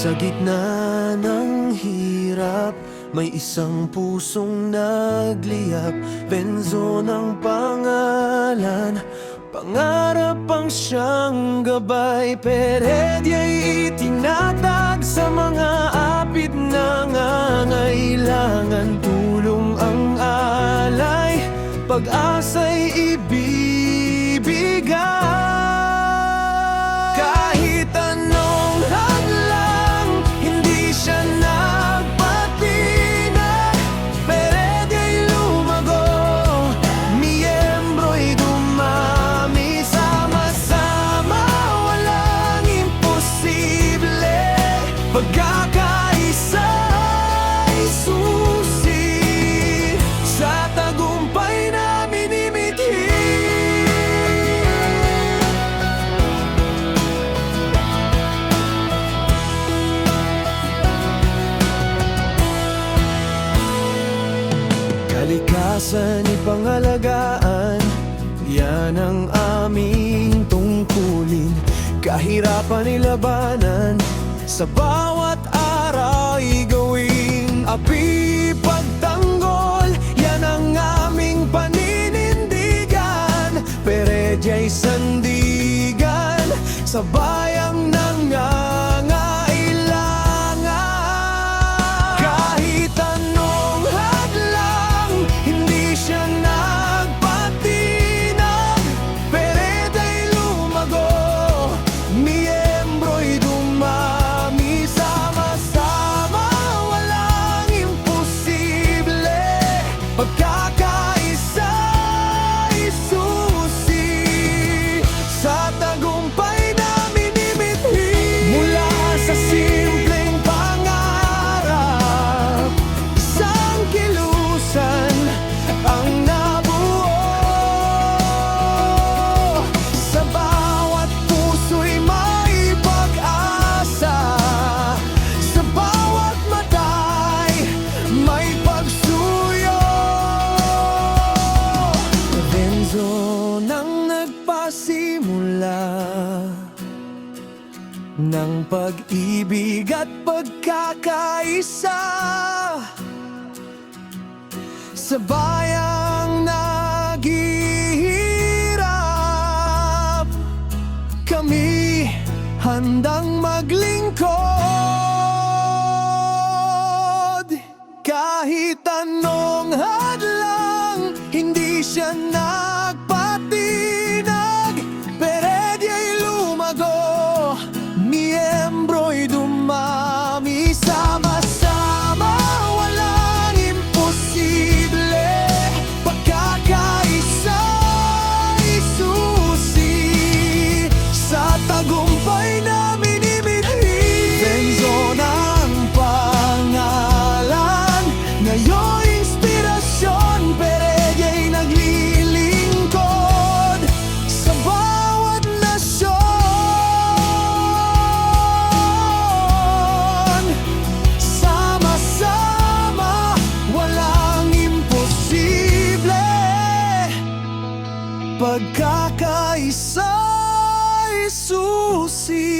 Sa gitna ng hirap May isang pusong nagliyap. Benzo ng pangalan Pangarap ang siyang gabay. Peredya'y itinatag sa mga apit na ngangailangan. Tulong ang alay Pag-asa'y Pagkakaisa Sa tagumpay na minimithi. Kalikasan ipangalagaan Yan ang aming tungkulin. Kahirapan ilabanan Sa bawat aray gawing api pagtanggol Yan ang aming paninindigan. Peredya'y sandigan Sa bayang Benzo nang nagpasimula. Ng pag-ibig at pagkakaisa. Sa bayang nagpatinag Peredya'y lumago Miyembro'y dumami Sama-sama Pagkakaisa ay susi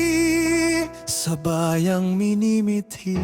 Sa bayang minimithi